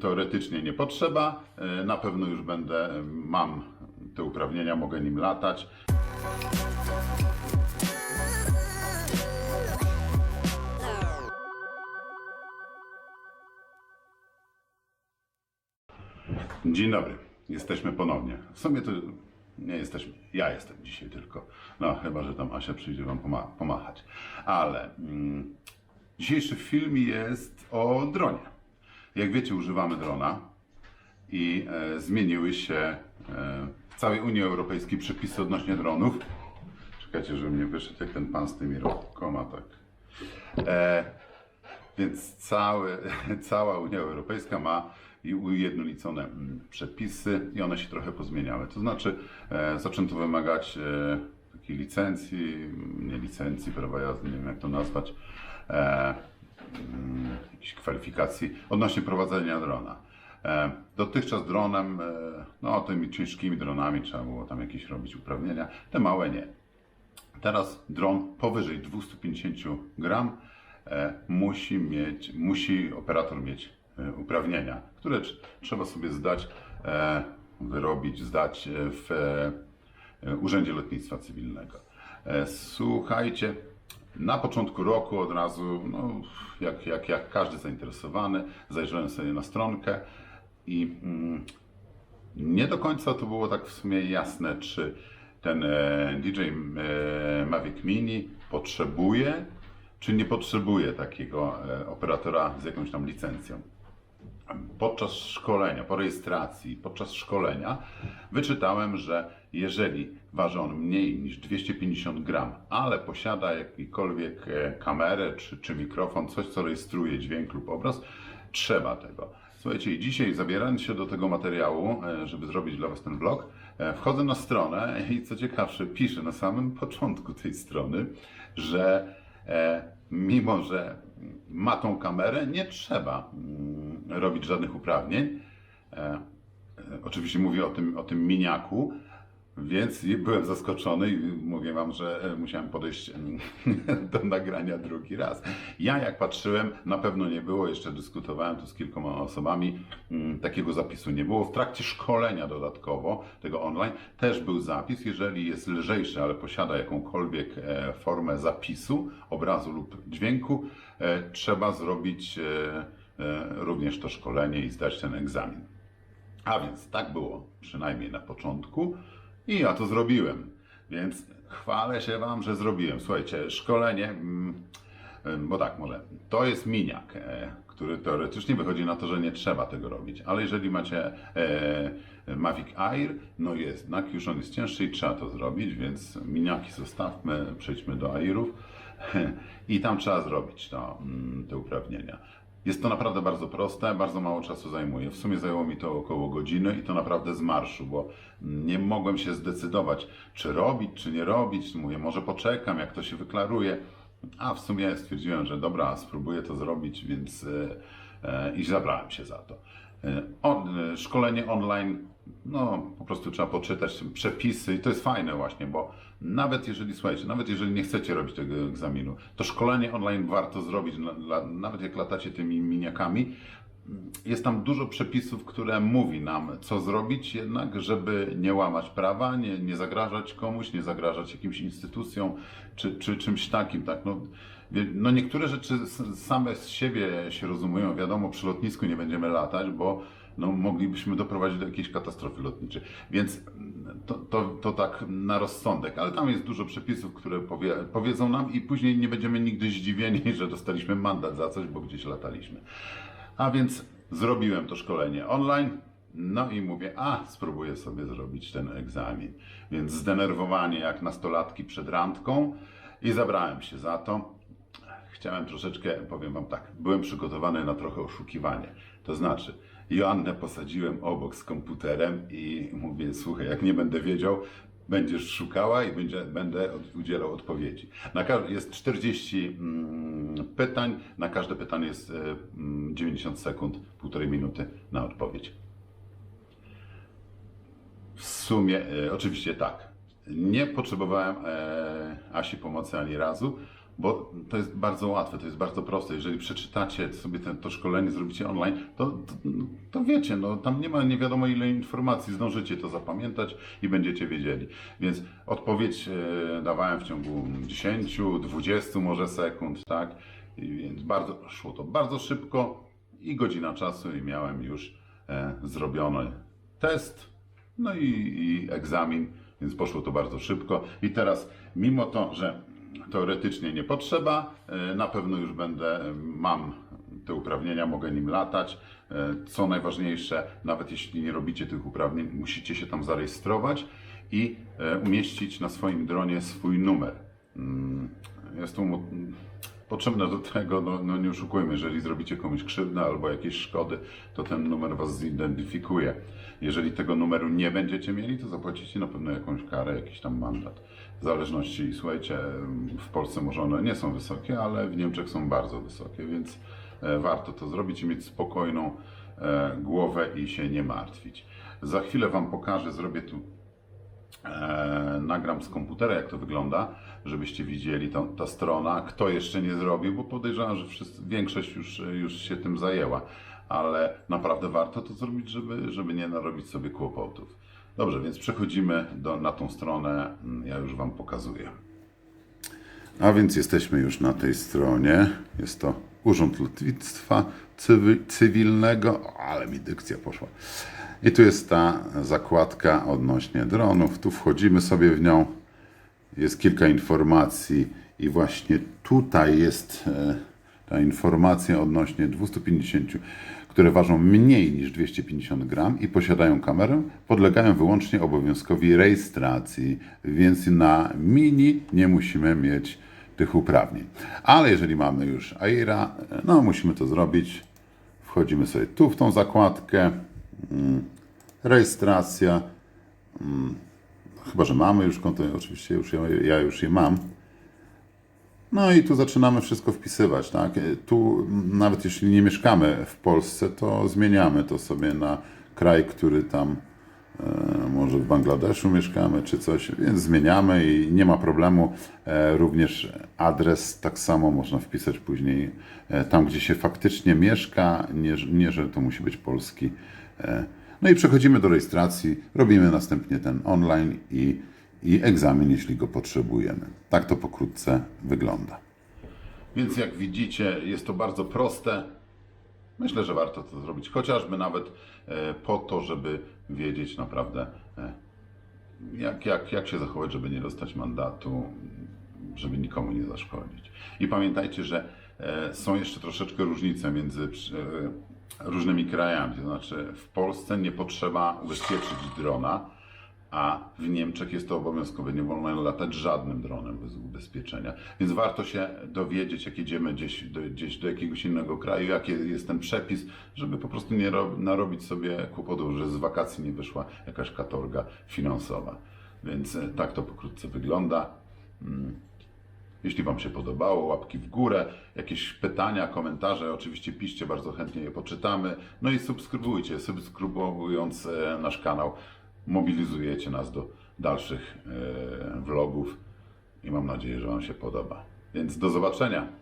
teoretycznie nie potrzeba. E, Na pewno już będę, e, mam te uprawnienia, mogę nim latać. Dzień dobry, jesteśmy ponownie. W sumie to nie jesteśmy, ja jestem dzisiaj tylko. No, chyba, że tam Asia przyjdzie Wam poma- pomachać. Ale mm, dzisiejszy film jest o dronie. Jak wiecie, używamy drona i e, zmieniły się e, w całej Unii Europejskiej przepisy odnośnie dronów. Czekajcie, żeby mnie wyszedł jak ten pan z tymi rąkoma, tak. E, więc cały, cała Unia Europejska ma ujednolicone mm, przepisy i one się trochę pozmieniały. To znaczy e, zaczęto wymagać e, takiej licencji, nie licencji, prawa jazdy, nie wiem jak to nazwać, e, jakichś kwalifikacji odnośnie prowadzenia drona. E, dotychczas dronem, e, no tymi ciężkimi dronami trzeba było tam jakieś robić uprawnienia, te małe nie. Teraz dron powyżej 250 gram e, musi mieć, musi operator mieć uprawnienia, które tr- trzeba sobie zdać, wyrobić, zdać w Urzędzie Lotnictwa Cywilnego. Słuchajcie, na początku roku od razu, no, jak, jak, jak każdy zainteresowany, zajrzałem sobie na stronkę i mm, nie do końca to było tak w sumie jasne, czy ten e, DJ e, Mavic Mini potrzebuje, czy nie potrzebuje takiego e, operatora z jakąś tam licencją. Podczas szkolenia, po rejestracji, podczas szkolenia wyczytałem, że jeżeli waży on mniej niż 250 gram, ale posiada jakikolwiek e, kamerę czy, czy mikrofon, coś co rejestruje dźwięk lub obraz, trzeba tego. Słuchajcie, dzisiaj zabierając się do tego materiału, e, żeby zrobić dla Was ten vlog, e, wchodzę na stronę i co ciekawsze, piszę na samym początku tej strony, że mimo, że ma tą kamerę, nie trzeba mm, robić żadnych uprawnień. E, e, Oczywiście mówię o tym, o tym miniaku, więc byłem zaskoczony i mówię Wam, że e, musiałem podejść do nagrania drugi raz. Ja jak patrzyłem, na pewno nie było, jeszcze dyskutowałem tu z kilkoma osobami, mm, takiego zapisu nie było. W trakcie szkolenia dodatkowo, tego online, też był zapis, jeżeli jest lżejszy, ale posiada jakąkolwiek formę zapisu, obrazu lub dźwięku, trzeba zrobić również to szkolenie i zdać ten egzamin. A więc tak było, przynajmniej na początku, i ja to zrobiłem. Więc chwalę się Wam, że zrobiłem. Słuchajcie, szkolenie, mm, bo tak, może, to jest miniak, e, który teoretycznie wychodzi na to, że nie trzeba tego robić. Ale jeżeli macie e, Mavic Air, no jednak już on jest cięższy i trzeba to zrobić, więc miniaki zostawmy, przejdźmy do Airów i tam trzeba zrobić to, mm, te uprawnienia. Jest to naprawdę bardzo proste, bardzo mało czasu zajmuje. W sumie zajęło mi to około godziny i to naprawdę z marszu, bo nie mogłem się zdecydować, czy robić, czy nie robić. Mówię, może poczekam, jak to się wyklaruje. A w sumie stwierdziłem, że dobra, spróbuję to zrobić, więc e, e, i zabrałem się za to. E, szkolenie online, no po prostu trzeba poczytać przepisy i to jest fajne właśnie, bo nawet jeżeli, słuchajcie, nawet jeżeli nie chcecie robić tego egzaminu, to szkolenie online warto zrobić, nawet jak latacie tymi miniakami. Jest tam dużo przepisów, które mówi nam, co zrobić jednak, żeby nie łamać prawa, nie, nie zagrażać komuś, nie zagrażać jakimś instytucjom, czy, czy czymś takim, tak, no, no niektóre rzeczy same z siebie się rozumują, wiadomo, przy lotnisku nie będziemy latać, bo no, moglibyśmy doprowadzić do jakiejś katastrofy lotniczej. Więc mm, to, to, to tak na rozsądek, ale tam jest dużo przepisów, które powie, powiedzą nam i później nie będziemy nigdy zdziwieni, że dostaliśmy mandat za coś, bo gdzieś lataliśmy. A więc zrobiłem to szkolenie online. No i mówię, a spróbuję sobie zrobić ten egzamin. Więc zdenerwowanie jak nastolatki przed randką i zabrałem się za to. Chciałem troszeczkę, powiem Wam tak, byłem przygotowany na trochę oszukiwanie. To znaczy, Joannę posadziłem obok z komputerem i mówię, słuchaj, jak nie będę wiedział, będziesz szukała i będzie, będę udzielał odpowiedzi. Na, jest 40 mm, pytań, na każde pytanie jest e, mm, 90 sekund, półtorej minuty na odpowiedź. W sumie, e, oczywiście tak. Nie potrzebowałem e, Asi pomocy ani razu, bo to jest bardzo łatwe, to jest bardzo proste. Jeżeli przeczytacie sobie ten, to szkolenie, zrobicie online, to, to, to wiecie, no, tam nie ma nie wiadomo ile informacji, zdążycie to zapamiętać i będziecie wiedzieli. Więc odpowiedź e, dawałem w ciągu 10, 20 może sekund, tak? I więc bardzo szło to bardzo szybko i godzina czasu i miałem już e, zrobiony test, no i, i egzamin, więc poszło to bardzo szybko. I teraz, mimo to, że teoretycznie nie potrzeba, e, na pewno już będę, e, mam te uprawnienia, mogę nim latać. E, Co najważniejsze, nawet jeśli nie robicie tych uprawnień, musicie się tam zarejestrować i umieścić na swoim dronie swój numer. Mm, Jest to potrzebne do tego, no, no nie oszukujmy, jeżeli zrobicie komuś krzywdę albo jakieś szkody, to ten numer was zidentyfikuje. Jeżeli tego numeru nie będziecie mieli, to zapłacicie na pewno jakąś karę, jakiś tam mandat. W zależności, słuchajcie, w Polsce może one nie są wysokie, ale w Niemczech są bardzo wysokie, więc e, warto to zrobić i mieć spokojną e, głowę i się nie martwić. Za chwilę Wam pokażę, zrobię tu e, nagram z komputera, jak to wygląda, żebyście widzieli ta, ta strona. Kto jeszcze nie zrobił, bo podejrzewam, że wszyscy, większość już, już się tym zajęła, ale naprawdę warto to zrobić, żeby, żeby nie narobić sobie kłopotów. Dobrze, więc przechodzimy do, na tą stronę, ja już Wam pokazuję. A więc jesteśmy już na tej stronie. Jest to Urząd Lotnictwa Cywilnego. O, ale mi dykcja poszła. I tu jest ta zakładka odnośnie dronów. Tu wchodzimy sobie w nią. Jest kilka informacji i właśnie tutaj jest e, ta informacja odnośnie 250, które ważą mniej niż 250 gram i posiadają kamerę, podlegają wyłącznie obowiązkowi rejestracji, więc na mini nie musimy mieć tych uprawnień. Ale jeżeli mamy już AIRA, no musimy to zrobić. Wchodzimy sobie tu w tą zakładkę, rejestracja, Chyba, że mamy już konto, oczywiście już ja, ja już je mam. No i tu zaczynamy wszystko wpisywać, tak? Tu mm, nawet jeśli nie mieszkamy w Polsce, to zmieniamy to sobie na kraj, który tam e, może w Bangladeszu mieszkamy czy coś, więc zmieniamy i nie ma problemu. E, również adres tak samo można wpisać później e, tam, gdzie się faktycznie mieszka, nie, nie że to musi być polski. No i przechodzimy do rejestracji, robimy następnie ten online i, i egzamin, jeśli go potrzebujemy. Tak to pokrótce wygląda. Więc jak widzicie, jest to bardzo proste. Myślę, że warto to zrobić, chociażby nawet e, po to, żeby wiedzieć naprawdę, e, jak, jak, jak się zachować, żeby nie dostać mandatu, żeby nikomu nie zaszkodzić. I pamiętajcie, że e, są jeszcze troszeczkę różnice między różnymi krajami. To znaczy, w Polsce nie potrzeba ubezpieczyć drona, a w Niemczech jest to obowiązkowe. Nie wolno latać żadnym dronem bez ubezpieczenia. Więc warto się dowiedzieć, jak jedziemy gdzieś do, gdzieś do jakiegoś innego kraju, jaki jest ten przepis, żeby po prostu nie ro, narobić sobie kłopotów, że z wakacji nie wyszła jakaś katorga finansowa. Więc e, tak to pokrótce wygląda. Jeśli Wam się podobało, łapki w górę, jakieś pytania, komentarze, oczywiście piszcie, bardzo chętnie je poczytamy. No i subskrybujcie, subskrybując e, nasz kanał, mobilizujecie nas do dalszych e, vlogów i mam nadzieję, że Wam się podoba. Więc do zobaczenia.